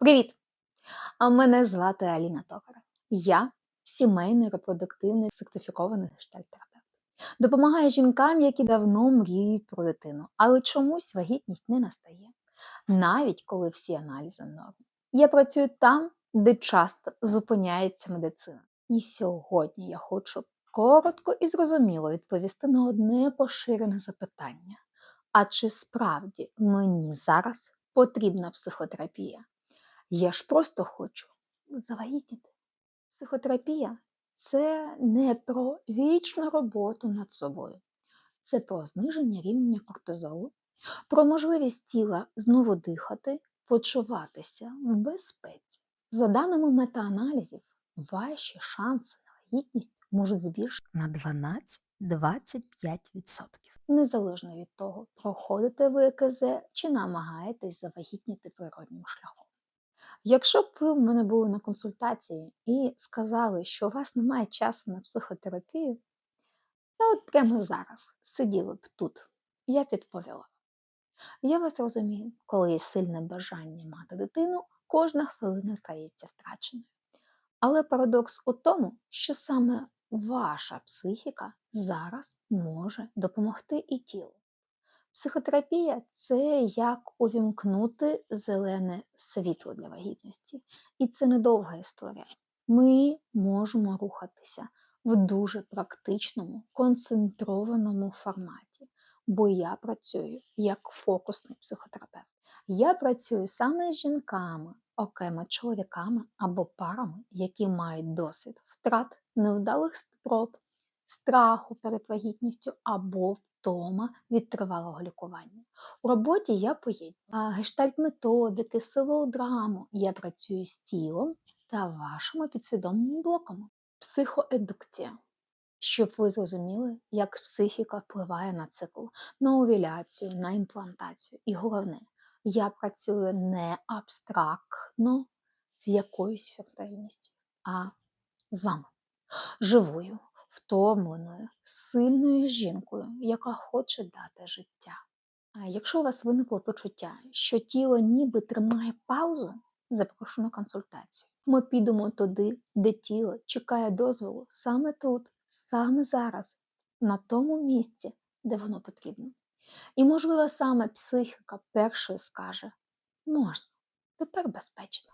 Привіт! Мене звати Аліна Токар. Я сімейний репродуктивний сертифікований гештальтерапевт. Допомагаю жінкам, які давно мріють про дитину, але чомусь вагітність не настає, навіть коли всі аналізи норм. Я працюю там, де часто зупиняється медицина. І сьогодні я хочу коротко і зрозуміло відповісти на одне поширене запитання: а чи справді мені зараз потрібна психотерапія? Я ж просто хочу завагітніти. Психотерапія це не про вічну роботу над собою, це про зниження рівня кортизолу, про можливість тіла знову дихати, почуватися в безпеці. За даними метааналізів, ваші шанси на вагітність можуть збільшити на 12-25%. Незалежно від того, проходите ви ЕКЗ чи намагаєтесь завагітніти природнім шляхом. Якщо б ви в мене були на консультації і сказали, що у вас немає часу на психотерапію, то от прямо зараз сиділи б тут, я відповіла. Я вас розумію, коли є сильне бажання мати дитину, кожна хвилина стається втраченою. Але парадокс у тому, що саме ваша психіка зараз може допомогти і тілу. Психотерапія це як увімкнути зелене світло для вагітності. І це недовга історія. Ми можемо рухатися в дуже практичному, концентрованому форматі, бо я працюю як фокусний психотерапевт. Я працюю саме з жінками, окремо чоловіками або парами, які мають досвід втрат невдалих спроб, страху перед вагітністю або втома від тривалого лікування. У роботі я поєдную гештальт-методики, силодраму. Я працюю з тілом та вашими підсвідомими блоками. Психоедукція. Щоб ви зрозуміли, як психіка впливає на цикл, на овуляцію, на імплантацію. І головне, я працюю не абстрактно з якоюсь фертильністю, а з вами, живою, втомленою, сильною жінкою, яка хоче дати життя. Якщо у вас виникло почуття, що тіло ніби тримає паузу, запрошую на консультацію. Ми підемо туди, де тіло чекає дозволу саме тут, саме зараз, на тому місці, де воно потрібно. І, можливо, саме психіка першою скаже: можна, тепер безпечно.